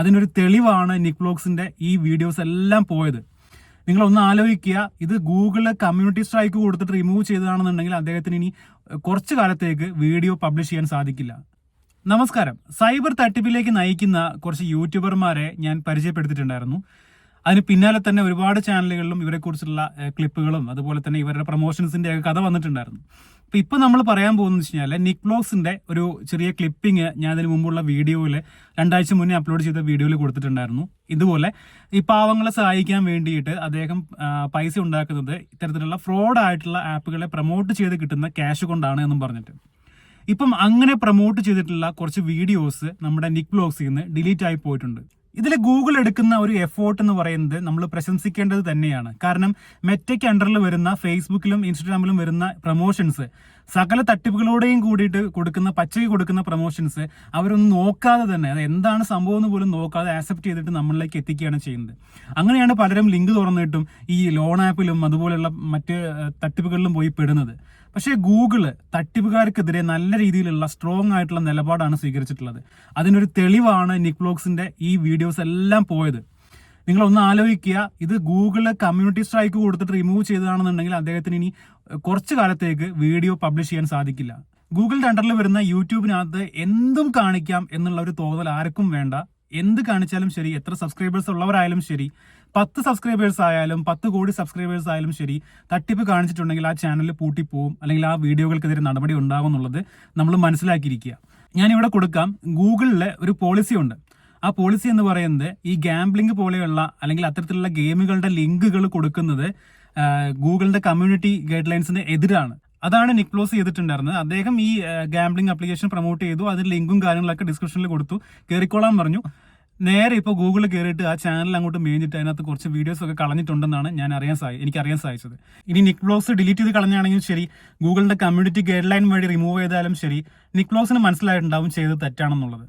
അതിനൊരു തെളിവാണ് നിക് ബ്ലോഗ്സിന്റെ ഈ വീഡിയോസ് എല്ലാം പോയത്. നിങ്ങൾ ഒന്ന് ആലോചിക്കുക ഇത് ഗൂഗിൾ കമ്മ്യൂണിറ്റി സ്ട്രൈക്ക് കൊടുത്തിട്ട് റിമൂവ് ചെയ്തതാണെന്നുണ്ടെങ്കിൽ അദ്ദേഹത്തിന് ഇനി കുറച്ചു കാലത്തേക്ക് വീഡിയോ പബ്ലിഷ് ചെയ്യാൻ സാധിക്കില്ല. നമസ്കാരം. സൈബർ തട്ടിപ്പിലേക്ക് നയിക്കുന്ന കുറച്ച് യൂട്യൂബർമാരെ ഞാൻ പരിചയപ്പെടുത്തിയിട്ടുണ്ടായിരുന്നു. അതിന് പിന്നാലെ തന്നെ ഒരുപാട് ചാനലുകളിലും ഇവരെക്കുറിച്ചുള്ള കുറിച്ചുള്ള ക്ലിപ്പുകളും അതുപോലെ തന്നെ ഇവരുടെ പ്രൊമോഷൻസിന്റെ ഒക്കെ കഥ വന്നിട്ടുണ്ടായിരുന്നു. അപ്പൊ ഇപ്പൊ നമ്മൾ പറയാൻ പോകുന്നത് വെച്ച് കഴിഞ്ഞാൽ നിക് ഒരു ചെറിയ ക്ലിപ്പിംഗ് ഞാൻ അതിന് മുമ്പുള്ള വീഡിയോയിൽ രണ്ടാഴ്ച മുന്നേ അപ്ലോഡ് ചെയ്ത വീഡിയോയിൽ കൊടുത്തിട്ടുണ്ടായിരുന്നു. ഇതുപോലെ ഈ പാവങ്ങളെ സഹായിക്കാൻ വേണ്ടിയിട്ട് അദ്ദേഹം പൈസ ഉണ്ടാക്കുന്നത് ഇത്തരത്തിലുള്ള ഫ്രോഡ് ആയിട്ടുള്ള ആപ്പുകളെ പ്രൊമോട്ട് ചെയ്ത് കിട്ടുന്ന ക്യാഷ് കൊണ്ടാണ് എന്നും പറഞ്ഞിട്ട്. ഇപ്പം അങ്ങനെ പ്രൊമോട്ട് ചെയ്തിട്ടുള്ള കുറച്ച് വീഡിയോസ് നമ്മുടെ നിക് ബ്ലോഗ്സിൽ നിന്ന് ഡിലീറ്റ് ആയി പോയിട്ടുണ്ട്. ഇതിൽ ഗൂഗിൾ എടുക്കുന്ന ഒരു എഫേർട്ട് എന്ന് പറയുന്നത് നമ്മൾ പ്രശംസിക്കേണ്ടത് തന്നെയാണ്. കാരണം മെറ്റയ്ക്ക് അണ്ടറിൽ വരുന്ന ഫേസ്ബുക്കിലും ഇൻസ്റ്റാഗ്രാമിലും വരുന്ന പ്രൊമോഷൻസ് സകല തട്ടിപ്പുകളോടെയും കൂടിയിട്ട് കൊടുക്കുന്ന പച്ചയ്ക്ക് കൊടുക്കുന്ന പ്രൊമോഷൻസ് അവരൊന്നും നോക്കാതെ തന്നെ എന്താണ് സംഭവം എന്ന് പോലും നോക്കാതെ ആക്സെപ്റ്റ് ചെയ്തിട്ട് നമ്മളിലേക്ക് എത്തിക്കുകയാണ് ചെയ്യുന്നത്. അങ്ങനെയാണ് പലരും ലിങ്ക് തുറന്നിട്ടും ഈ ലോൺ ആപ്പിലും അതുപോലെയുള്ള മറ്റ് തട്ടിപ്പുകളിലും പോയി പെടുന്നത്. പക്ഷേ ഗൂഗിൾ തട്ടിപ്പുകാർക്കെതിരെ നല്ല രീതിയിലുള്ള സ്ട്രോങ് ആയിട്ടുള്ള നിലപാടാണ് സ്വീകരിച്ചിട്ടുള്ളത്. അതിനൊരു തെളിവാണ് നിക് വ്ലോഗ്സിന്റെ ഈ വീഡിയോസ് എല്ലാം പോയത്. നിങ്ങൾ ഒന്ന് ആലോചിക്കുക. ഇത് ഗൂഗിൾ കമ്മ്യൂണിറ്റി സ്ട്രൈക്ക് കൊടുത്തിട്ട് റിമൂവ് ചെയ്തതാണെന്നുണ്ടെങ്കിൽ അദ്ദേഹത്തിന് ഇനി കുറച്ചു കാലത്തേക്ക് വീഡിയോ പബ്ലിഷ് ചെയ്യാൻ സാധിക്കില്ല. ഗൂഗിൾ അണ്ടറിൽ വരുന്ന യൂട്യൂബിനകത്ത് എന്തും കാണിക്കാം എന്നുള്ള ഒരു തോന്നൽ ആർക്കും വേണ്ട. എന്ത് കാണിച്ചാലും ശരി എത്ര സബ്സ്ക്രൈബേഴ്സ് ഉള്ളവരായാലും ശരി പത്ത് സബ്സ്ക്രൈബേഴ്സ് ആയാലും പത്ത് കോടി സബ്സ്ക്രൈബേഴ്സ് ആയാലും ശരി തട്ടിപ്പ് കാണിച്ചിട്ടുണ്ടെങ്കിൽ ആ ചാനൽ പൂട്ടിപ്പോവും അല്ലെങ്കിൽ ആ വീഡിയോകൾക്കെതിരെ നടപടി ഉണ്ടാകും എന്നുള്ളത് നമ്മൾ മനസ്സിലാക്കിയിരിക്കുക. ഞാനിവിടെ കൊടുക്കാം. ഗൂഗിളിലെ ഒരു പോളിസി ഉണ്ട്. ആ പോളിസി എന്ന് പറയുന്നത് ഈ ഗാംബ്ലിംഗ് പോലെയുള്ള അല്ലെങ്കിൽ അത്തരത്തിലുള്ള ഗെയിമുകളുടെ ലിങ്കുകൾ കൊടുക്കുന്നത് ഗൂഗിളിന്റെ കമ്മ്യൂണിറ്റി ഗൈഡ് ലൈൻസിന് എതിരാണ്. അതാണ് നിക്ലോസ് ചെയ്തിട്ടുണ്ടായിരുന്നത്. അദ്ദേഹം ഈ ഗാംബ്ലിംഗ് ആപ്ലിക്കേഷൻ പ്രൊമോട്ട് ചെയ്തു. അതിന് ലിങ്കും കാര്യങ്ങളൊക്കെ ഡിസ്ക്രിപ്ഷനിൽ കൊടുത്തു. കയറിക്കോളാൻ പറഞ്ഞു. നേരെ ഇപ്പോൾ ഗൂഗിളിൽ കയറിയിട്ട് ആ ചാനൽ അങ്ങോട്ട് മേഞ്ഞിട്ട് അതിനകത്ത് കുറച്ച് വീഡിയോസ് ഒക്കെ കളഞ്ഞിട്ടുണ്ടെന്നാണ് ഞാൻ അറിയാൻ സാധി എനിക്ക് അറിയാൻ സാധിച്ചത്. ഇനി നിക് ഡിലീറ്റ് ചെയ്ത് കളഞ്ഞാണെങ്കിലും ശരി ഗൂഗിളിന്റെ കമ്മ്യൂണിറ്റി ഗൈഡ് ലൈൻ വഴി റിമൂവ് ചെയ്താലും ശരി നിക് ബ്ലോഗ്സിന് മനസ്സിലായിട്ടുണ്ടാവും ചെയ്തത് തെറ്റാണെന്നുള്ളത്.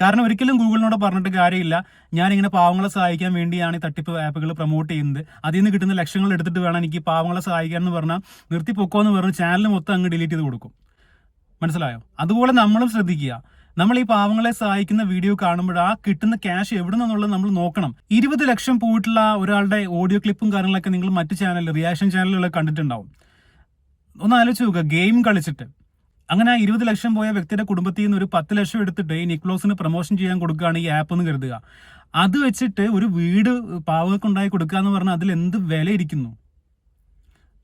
കാരണം ഒരിക്കലും ഗൂഗിളിനോട് പറഞ്ഞിട്ട് കാര്യമില്ല. ഞാനിങ്ങനെ പാവങ്ങളെ സഹായിക്കാൻ വേണ്ടിയാണ് ഈ തട്ടിപ്പ് ആപ്പുകൾ പ്രൊമോട്ട് ചെയ്യുന്നത്. അതിൽ നിന്ന് കിട്ടുന്ന ലക്ഷങ്ങൾ എടുത്തിട്ട് വേണം എനിക്ക് പാവങ്ങളെ സഹായിക്കാൻ എന്ന് പറഞ്ഞാൽ നിർത്തി പൊക്കോന്ന് പറഞ്ഞ് ചാനൽ മൊത്തം അങ്ങ് ഡിലീറ്റ് ചെയ്ത് കൊടുക്കും. മനസ്സിലായോ? അതുപോലെ നമ്മളും ശ്രദ്ധിക്കുക. നമ്മൾ ഈ പാവങ്ങളെ സഹായിക്കുന്ന വീഡിയോ കാണുമ്പോൾ ആ കിട്ടുന്ന ക്യാഷ് എവിടെ നിന്നുള്ളത് നമ്മൾ നോക്കണം. ഇരുപത് ലക്ഷം പോയിട്ടുള്ള ഒരാളുടെ ഓഡിയോ ക്ലിപ്പും കാര്യങ്ങളൊക്കെ നിങ്ങൾ മറ്റു ചാനലിൽ റിയാക്ഷൻ ചാനലുകളൊക്കെ കണ്ടിട്ടുണ്ടാവും. ഒന്ന് ആലോചിച്ച് നോക്കുക. ഗെയിം കളിച്ചിട്ട്. അങ്ങനെ ആ ഇരുപത് ലക്ഷം പോയ വ്യക്തിയുടെ കുടുംബത്തിൽ നിന്ന് ഒരു പത്ത് ലക്ഷം എടുത്തിട്ട് ഈ നിക്ലോസിന് പ്രൊമോഷൻ ചെയ്യാൻ കൊടുക്കുകയാണ് ഈ ആപ്പ് എന്ന് കരുതുക. അത് വെച്ചിട്ട് ഒരു വീട് പാവകൾക്കുണ്ടായി കൊടുക്കുക എന്ന് പറഞ്ഞാൽ അതിൽ എന്ത് വില ഇരിക്കുന്നു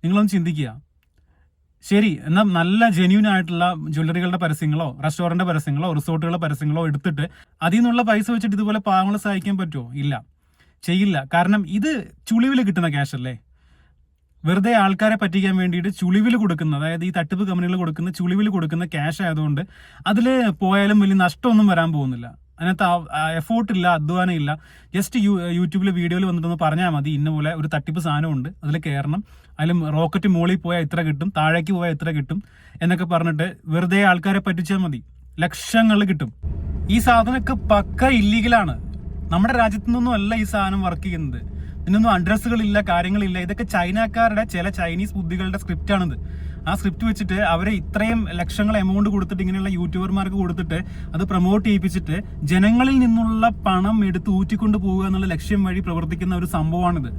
നിങ്ങളൊന്ന് ചിന്തിക്കുക. ശരി എന്നാൽ നല്ല ജെന്യൂൻ ആയിട്ടുള്ള ജ്വല്ലറികളുടെ പരസ്യങ്ങളോ റെസ്റ്റോറന്റ് പരസ്യങ്ങളോ റിസോർട്ടുകളുടെ പരസ്യങ്ങളോ എടുത്തിട്ട് അതിൽ നിന്നുള്ള പൈസ വെച്ചിട്ട് ഇതുപോലെ പാവങ്ങളെ സഹായിക്കാൻ പറ്റുമോ? ഇല്ല. ചെയ്യില്ല. കാരണം ഇത് ചുളിവിൽ കിട്ടുന്ന ക്യാഷ് അല്ലേ? വെറുതെ ആൾക്കാരെ പറ്റിക്കാൻ വേണ്ടിയിട്ട് ചുളിവിൽ കൊടുക്കുന്ന അതായത് ഈ തട്ടിപ്പ് കമ്പനികൾ കൊടുക്കുന്ന ചുളിവിൽ കൊടുക്കുന്ന ക്യാഷ് ആയതുകൊണ്ട് അതിൽ പോയാലും വലിയ നഷ്ടമൊന്നും വരാൻ പോകുന്നില്ല. അതിനകത്ത് എഫോർട്ട് ഇല്ല അധ്വാനം ഇല്ല. ജസ്റ്റ് യൂ യൂട്യൂബിലെ വീഡിയോയിൽ വന്നിട്ടൊന്ന് പറഞ്ഞാൽ മതി ഇന്ന പോലെ ഒരു തട്ടിപ്പ് സാധനമുണ്ട് അതിൽ കയറണം അതിൽ റോക്കറ്റ് മുകളിൽ പോയാൽ ഇത്ര കിട്ടും താഴേക്ക് പോയാൽ ഇത്ര കിട്ടും എന്നൊക്കെ പറഞ്ഞിട്ട് വെറുതെ ആൾക്കാരെ പറ്റിച്ചാൽ മതി. ലക്ഷങ്ങൾ കിട്ടും. ഈ സാധനമൊക്കെ പക്ക ഇല്ലീഗലാണ് നമ്മുടെ രാജ്യത്തു നിന്നൊന്നും അല്ല ഈ സാധനം വർക്ക് ചെയ്യുന്നത്. ഇതിനൊന്നും അഡ്രസ്സുകളില്ല കാര്യങ്ങളില്ല. ഇതൊക്കെ ചൈനക്കാരുടെ ചില ചൈനീസ് ബുദ്ധികളുടെ സ്ക്രിപ്റ്റ് ആണിത്. ആ സ്ക്രിപ്റ്റ് വെച്ചിട്ട് അവരെ ഇത്രയും ലക്ഷങ്ങൾ എമൗണ്ട് കൊടുത്തിട്ട് ഇങ്ങനെയുള്ള യൂട്യൂബർമാർക്ക് കൊടുത്തിട്ട് അത് പ്രൊമോട്ട് ചെയ്യിപ്പിച്ചിട്ട് ജനങ്ങളിൽ നിന്നുള്ള പണം എടുത്ത് ഊറ്റിക്കൊണ്ട് പോവുക എന്നുള്ള ലക്ഷ്യം വഴി പ്രവർത്തിക്കുന്ന ഒരു സംഭവമാണിത്.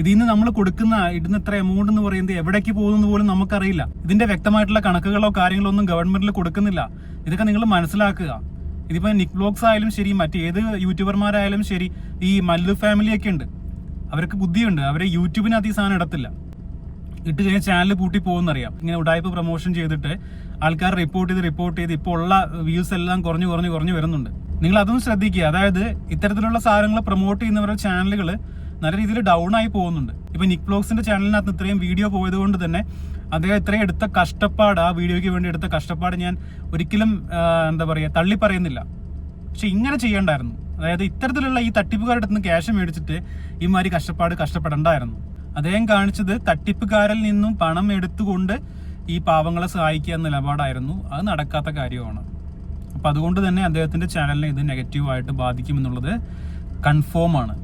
ഇതിൽ നിന്ന് നമ്മൾ കൊടുക്കുന്ന ഇടുന്ന ഇത്ര എമൗണ്ട് എന്ന് പറയുന്നത് എവിടേക്ക് പോകുന്നു പോലും നമുക്കറിയില്ല. ഇതിന്റെ വ്യക്തമായിട്ടുള്ള കണക്കുകളോ കാര്യങ്ങളോ ഒന്നും ഗവൺമെന്റിൽ കൊടുക്കുന്നില്ല. ഇതൊക്കെ നിങ്ങൾ മനസ്സിലാക്കുക. ഇതിപ്പോ നിക് ബ്ലോഗ്സ് ആയാലും ശരി മറ്റേത് യൂട്യൂബർമാരായാലും ശരി ഈ മല്ലു ഫാമിലിയൊക്കെ ഉണ്ട്. അവർക്ക് ബുദ്ധിയുണ്ട്. അവരെ യൂട്യൂബിനകത്ത് ഈ സാധനം ഇടത്തില്ല. ഇട്ട് കഴിഞ്ഞാൽ ചാനൽ പൂട്ടി പോകുമെന്നറിയാം. ഇങ്ങനെ ഉടായ്പ പ്രൊമോഷൻ ചെയ്തിട്ട് ആൾക്കാർ റിപ്പോർട്ട് ചെയ്ത് റിപ്പോർട്ട് ചെയ്ത് ഇപ്പോൾ ഉള്ള വ്യൂസ് എല്ലാം കുറഞ്ഞു കുറഞ്ഞു കുറഞ്ഞു വരുന്നുണ്ട്. നിങ്ങൾ അതൊന്നും ശ്രദ്ധിക്കുക. അതായത് ഇത്തരത്തിലുള്ള സാധനങ്ങൾ പ്രൊമോട്ട് ചെയ്യുന്നവരുടെ ചാനലുകൾ നല്ല രീതിയിൽ ഡൗൺ ആയി പോകുന്നുണ്ട്. ഇപ്പൊ നിക് ബ്ലോഗ്സിന്റെ ചാനലിനകത്ത് ഇത്രയും വീഡിയോ പോയത് കൊണ്ട് തന്നെ അദ്ദേഹം ഇത്രയും എടുത്ത കഷ്ടപ്പാട് ആ വീഡിയോയ്ക്ക് വേണ്ടി എടുത്ത കഷ്ടപ്പാട് ഞാൻ ഒരിക്കലും എന്താ പറയുക തള്ളി പറയുന്നില്ല. പക്ഷെ ഇങ്ങനെ ചെയ്യണ്ടായിരുന്നു. അതായത് ഇത്തരത്തിലുള്ള ഈ തട്ടിപ്പുകാരുടെ നിന്ന് ക്യാഷ് മേടിച്ചിട്ട് ഈ മാതിരി കഷ്ടപ്പാട് കഷ്ടപ്പെടണ്ടായിരുന്നു. അദ്ദേഹം കാണിച്ചത് തട്ടിപ്പുകാരിൽ നിന്നും പണം എടുത്തുകൊണ്ട് ഈ പാവങ്ങളെ സഹായിക്കുക എന്ന നിലപാടായിരുന്നു. അത് നടക്കാത്ത കാര്യമാണ്. അപ്പൊ അതുകൊണ്ട് തന്നെ അദ്ദേഹത്തിന്റെ ചാനലിനെ ഇത് നെഗറ്റീവായിട്ട് ബാധിക്കുമെന്നുള്ളത് കൺഫേം ആണ്.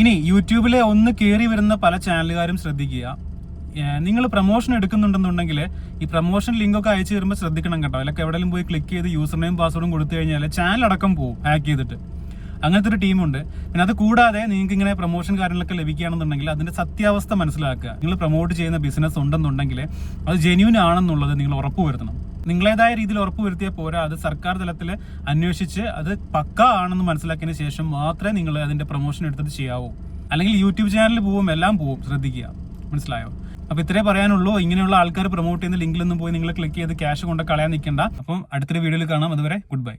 ഇനി യൂട്യൂബിലെ ഒന്ന് കയറി വരുന്ന പല ചാനലുകാരും ശ്രദ്ധിക്കുക. നിങ്ങൾ പ്രൊമോഷൻ എടുക്കുന്നുണ്ടെന്നുണ്ടെങ്കിൽ ഈ പ്രൊമോഷൻ ലിങ്ക് ഒക്കെ അയച്ചു തരുമ്പോൾ ശ്രദ്ധിക്കണം കേട്ടോ. അല്ലെങ്കിൽ എവിടെയെങ്കിലും പോയി ക്ലിക്ക് ചെയ്ത് യൂസർ നെയിം പാസ്വേഡും കൊടുത്തു കഴിഞ്ഞാൽ ചാനൽ അടക്കം പോകും ഹാക്ക് ചെയ്തിട്ട്. അങ്ങനത്തെ ഒരു ടീമുണ്ട്. പിന്നെ അത് കൂടാതെ നിങ്ങൾക്ക് ഇങ്ങനെ പ്രൊമോഷൻ കാര്യങ്ങളൊക്കെ ലഭിക്കുകയാണെന്നുണ്ടെങ്കിൽ അതിന്റെ സത്യാവസ്ഥ മനസ്സിലാക്കുക. നിങ്ങൾ പ്രൊമോട്ട് ചെയ്യുന്ന ബിസിനസ് ഉണ്ടെന്നുണ്ടെങ്കിൽ അത് ജെന്യൂൻ ആണെന്നുള്ളത് നിങ്ങൾ ഉറപ്പുവരുത്തണം നിങ്ങളേതായ രീതിയിൽ ഉറപ്പുവരുത്തിയാൽ പോരാ. അത് സർക്കാർ തലത്തിൽ അന്വേഷിച്ച് അത് പക്ക ആണെന്ന് മനസ്സിലാക്കിയതിന് ശേഷം മാത്രമേ നിങ്ങൾ അതിന്റെ പ്രൊമോഷൻ എടുത്തത് ചെയ്യാവൂ. അല്ലെങ്കിൽ യൂട്യൂബ് ചാനലിൽ പോവും എല്ലാം പോവും. ശ്രദ്ധിക്കുക. മനസ്സിലായോ? അപ്പൊ ഇത്രേ പറയാനുള്ളൂ. ഇങ്ങനെയുള്ള ആൾക്കാർ പ്രൊമോട്ട് ചെയ്യുന്ന ലിങ്കിലൊന്നും പോയി നിങ്ങൾ ക്ലിക്ക് ചെയ്ത് ക്യാഷ് കൊണ്ട് കളയാൻ നിൽക്കണ്ട. അപ്പം അടുത്തൊരു വീഡിയോയിൽ കാണാം. അതുവരെ ഗുഡ് ബൈ